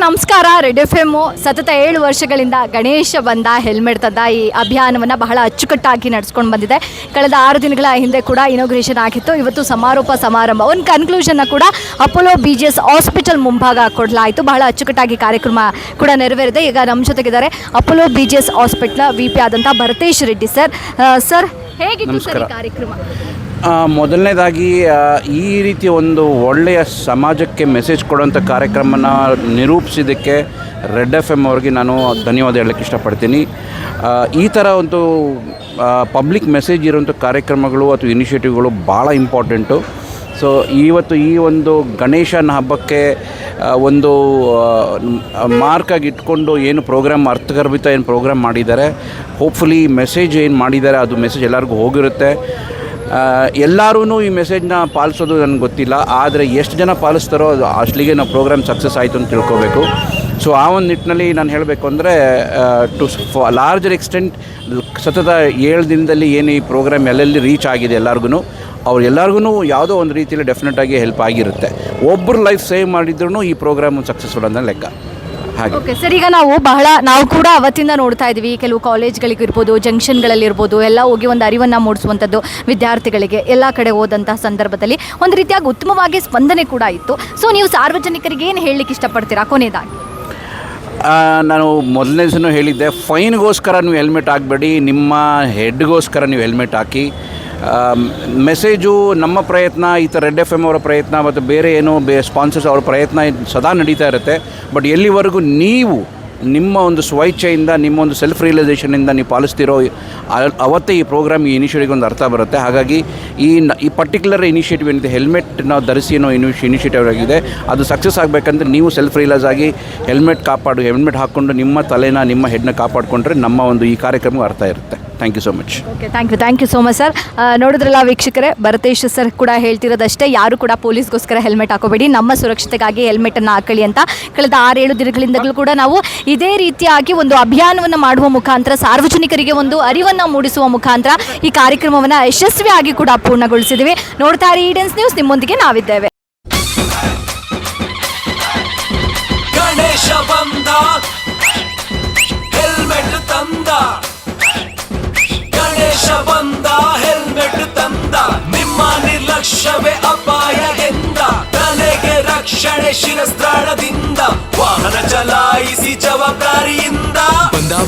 ನಮಸ್ಕಾರ. Red F M ಸತತ ಏಳು ವರ್ಷಗಳಿಂದ ಗಣೇಶ ಬಂದ ಹೆಲ್ಮೆಟ್ ತಂದ ಈ ಅಭಿಯಾನವನ್ನು ಬಹಳ ಅಚ್ಚುಕಟ್ಟಾಗಿ ನಡೆಸ್ಕೊಂಡು ಬಂದಿದೆ. ಕಳೆದ ಆರು ದಿನಗಳ ಹಿಂದೆ ಕೂಡ ಇನಾಗ್ರೇಷನ್ ಆಗಿತ್ತು. ಇವತ್ತು ಸಮಾರೋಪ ಸಮಾರಂಭ. ಒಂದು ಕನ್ಕ್ಲೂಷನ್ನ ಕೂಡ Apollo B G S hospital ಮುಂಭಾಗ ಕೊಡಲಾಯಿತು. ಬಹಳ ಅಚ್ಚುಕಟ್ಟಾಗಿ ಕಾರ್ಯಕ್ರಮ ಕೂಡ ನೆರವೇರಿದೆ. ಈಗ ನಮ್ಮ ಜೊತೆಗಿದ್ದಾರೆ ಅಪೋಲೋ ಬಿ ಜಿ ಎಸ್ ಹಾಸ್ಪಿಟ್ಲ ವಿ ಪಿ ಆದಂಥ ಭರತೇಶ್ ರೆಡ್ಡಿ ಸರ್. ಸರ್ ಹೇಗಿತ್ತು ಸರ್ ಈ ಕಾರ್ಯಕ್ರಮ? ಮೊದಲನೇದಾಗಿ ಈ ರೀತಿ ಒಂದು ಒಳ್ಳೆಯ ಸಮಾಜಕ್ಕೆ ಮೆಸೇಜ್ ಕೊಡುವಂಥ ಕಾರ್ಯಕ್ರಮನ ನಿರೂಪಿಸಿದ್ದಕ್ಕೆ ರೆಡ್ ಎಫ್ ಎಂ ಅವ್ರಿಗೆ ನಾನು ಧನ್ಯವಾದ ಹೇಳಕ್ಕೆ ಇಷ್ಟಪಡ್ತೀನಿ. ಈ ಥರ ಒಂದು ಪಬ್ಲಿಕ್ ಮೆಸೇಜ್ ಇರುವಂಥ ಕಾರ್ಯಕ್ರಮಗಳು ಅಥವಾ ಇನಿಷಿಯೇಟಿವ್ಗಳು ಭಾಳ ಇಂಪಾರ್ಟೆಂಟು ಸೊ ಇವತ್ತು ಈ ಒಂದು ಗಣೇಶನ ಹಬ್ಬಕ್ಕೆ ಒಂದು ಮಾರ್ಕಾಗಿ ಇಟ್ಕೊಂಡು ಏನು ಪ್ರೋಗ್ರಾಮ್ ಅರ್ಥಗರ್ಭಿತ ಏನು ಪ್ರೋಗ್ರಾಮ್ ಮಾಡಿದ್ದಾರೆ ಹೋಪ್ಫುಲಿ ಮೆಸೇಜ್ ಏನು ಮಾಡಿದ್ದಾರೆ, ಅದು ಮೆಸೇಜ್ ಎಲ್ಲರಿಗೂ ಹೋಗಿರುತ್ತೆ. ಎಲ್ಲರೂ ಈ ಮೆಸೇಜ್ನ ಪಾಲಿಸೋದು ನನಗೆ ಗೊತ್ತಿಲ್ಲ, ಆದರೆ ಎಷ್ಟು ಜನ ಪಾಲಿಸ್ತಾರೋ ಅದು ಅಷ್ಟಲಿಗೆ ನಾವು ಪ್ರೋಗ್ರಾಮ್ ಸಕ್ಸಸ್ ಆಯಿತು ಅಂತ ತಿಳ್ಕೋಬೇಕು. ಸೊ ಆ ಒಂದು ನಿಟ್ಟಿನಲ್ಲಿ ನಾನು ಹೇಳಬೇಕು ಅಂದರೆ ಟು ಲಾರ್ಜರ್ ಎಕ್ಸ್ಟೆಂಟ್ ಸತತ ಏಳು ದಿನದಲ್ಲಿ ಏನು ಈ ಪ್ರೋಗ್ರಾಮ್ ಎಲ್ಲೆಲ್ಲಿ ರೀಚ್ ಆಗಿದೆ ಎಲ್ಲರಿಗೂ ಅವ್ರು ಎಲ್ಲರಿಗೂ ಯಾವುದೋ ಒಂದು ರೀತಿಯಲ್ಲಿ ಡೆಫಿನೆಟಾಗಿ ಹೆಲ್ಪ್ ಆಗಿರುತ್ತೆ. ಒಬ್ಬರು ಲೈಫ್ ಸೇವ್ ಮಾಡಿದ್ರೂ ಈ ಪ್ರೋಗ್ರಾಮ್ ಸಕ್ಸಸ್ಫುಲ್ ಅಂತ ಲೆಕ್ಕ. ಹಾಗೆ. ಓಕೆ ಸರ್ ಈಗ ನಾವು ಬಹಳ ನಾವು ಕೂಡ ಅವತ್ತಿಂದ ನೋಡ್ತಾ ಇದ್ದೀವಿ. ಕೆಲವು ಕಾಲೇಜ್ಗಳಿಗಿರ್ಬೋದು ಜಂಕ್ಷನ್ಗಳಲ್ಲಿರ್ಬೋದು ಎಲ್ಲ ಹೋಗಿ ಒಂದು ಅರಿವನ್ನು ಮೂಡಿಸುವಂಥದ್ದು ವಿದ್ಯಾರ್ಥಿಗಳಿಗೆ ಎಲ್ಲ ಕಡೆ ಹೋದಂತಹ ಸಂದರ್ಭದಲ್ಲಿ ಒಂದು ರೀತಿಯಾಗಿ ಉತ್ತಮವಾಗಿ ಸ್ಪಂದನೆ ಕೂಡ ಇತ್ತು. ಸೊ ನೀವು ಸಾರ್ವಜನಿಕರಿಗೆ ಏನು ಹೇಳಲಿಕ್ಕೆ ಇಷ್ಟಪಡ್ತೀರಾ? ಕೊನೆಯದಾಗಿ. ಆ, ನಾನು ಮೊದಲನೇ ದಿವಸನೂ ಹೇಳಿದ್ದೆ ಫೈನ್ಗೋಸ್ಕರ ನೀವು ಹೆಲ್ಮೆಟ್ ಹಾಕಬೇಡಿ ನಿಮ್ಮ ಹೆಡ್ಗೋಸ್ಕರ ನೀವು ಹೆಲ್ಮೆಟ್ ಹಾಕಿ ಮೆಸೇಜು ನಮ್ಮ ಪ್ರಯತ್ನ, ಈ ಥರ ರೆಡ್ ಎಫ್ ಎಂ ಅವರ ಪ್ರಯತ್ನ ಮತ್ತು ಬೇರೆ ಏನೋ ಬೇ ಸ್ಪಾನ್ಸರ್ಸ್ ಅವರ ಪ್ರಯತ್ನ ಸದಾ ನಡೀತಾ ಇರುತ್ತೆ. ಬಟ್ ಎಲ್ಲಿವರೆಗೂ ನೀವು ನಿಮ್ಮ ಒಂದು ಸ್ವಇಚ್ಛೆಯಿಂದ ನಿಮ್ಮ ಒಂದು ಸೆಲ್ಫ್ ರಿಯಲೈಸೇಷನಿಂದ ನೀವು ಪಾಲಿಸ್ತಿರೋ ಅವತ್ತೇ ಈ ಪ್ರೋಗ್ರಾಮ್ ಈ ಇನಿಷಿಯೇಟಿವ್ಗೆ ಒಂದು ಅರ್ಥ ಬರುತ್ತೆ. ಹಾಗಾಗಿ ಈ ಈ ಪರ್ಟಿಕ್ಯುಲರ್ ಇನಿಷಿಯೇಟಿವ್ ಏನಿದೆ ಹೆಲ್ಮೆಟ್ ನಾವು ಧರಿಸಿ ಅನ್ನೋ ಇನಿಷ್ ಇನಿಷಿಯೇಟಿವ್ ಆಗಿದೆ ಅದು ಸಕ್ಸಸ್ ಆಗಬೇಕಂದ್ರೆ ನೀವು ಸೆಲ್ಫ್ ರಿಯಲೈಸ್ ಆಗಿ ಹೆಲ್ಮೆಟ್ ಕಾಪಾಡು, ಹೆಲ್ಮೆಟ್ ಹಾಕ್ಕೊಂಡು ನಿಮ್ಮ ತಲೆನ, ನಿಮ್ಮ ಹೆಡ್ನ ಕಾಪಾಡಿಕೊಂಡ್ರೆ ನಮ್ಮ ಒಂದು ಈ ಕಾರ್ಯಕ್ರಮಕ್ಕೆ ಅರ್ಥ ಇರುತ್ತೆ. Thank you so much okay thank you thank you so much sir ನೋಡಿದ್ರಲ್ಲ ವೀಕ್ಷಕರೇ ಭರತೇಶ್ ಸರ್ ಕೂಡ ಹೇಳ್ತಿರೋದಷ್ಟೇ ಯಾರು ಕೂಡ ಪೊಲೀಸ್ಗೋಸ್ಕರ ಹೆಲ್ಮೆಟ್ ಹಾಕೋಬೇಡಿ ನಮ್ಮ ಸುರಕ್ಷತೆಗಾಗಿ ಹೆಲ್ಮೆಟನ್ನು ಹಾಕೊಳ್ಳಿ ಅಂತ. ಕಳೆದ ಆರೇಳು ದಿನಗಳಿಂದಲೂ ಕೂಡ ನಾವು ಇದೇ ರೀತಿಯಾಗಿ ಒಂದು ಅಭಿಯಾನವನ್ನು ಮಾಡುವ ಮುಖಾಂತರ ಸಾರ್ವಜನಿಕರಿಗೆ ಒಂದು ಅರಿವನ್ನು ಮೂಡಿಸುವ ಮುಖಾಂತರ ಈ ಕಾರ್ಯಕ್ರಮವನ್ನು ಯಶಸ್ವಿಯಾಗಿ ಕೂಡ ಪೂರ್ಣಗೊಳಿಸಿದ್ದೀವಿ ನೋಡ್ತಾ ಇರಿ ಈಡೆನ್ಸ್ ನ್ಯೂಸ್ ನಿಮ್ಮೊಂದಿಗೆ ನಾವಿದ್ದೇವೆ. ಗಣೇಶ ಬಂದ ಹೆಲ್ಮೆಟ್ ತಂದ. ಗಣೇಶ ಬಂದ ಹೆಲ್ಮೆಟ್ ತಂದ ನಿಮ್ಮ ನಿರ್ಲಕ್ಷ್ಯವೇ ಅಪಾಯ ಎಂದ. ತಲೆಗೆ ರಕ್ಷಣೆ ಶಿರಸ್ತ್ರಾಣದಿಂದ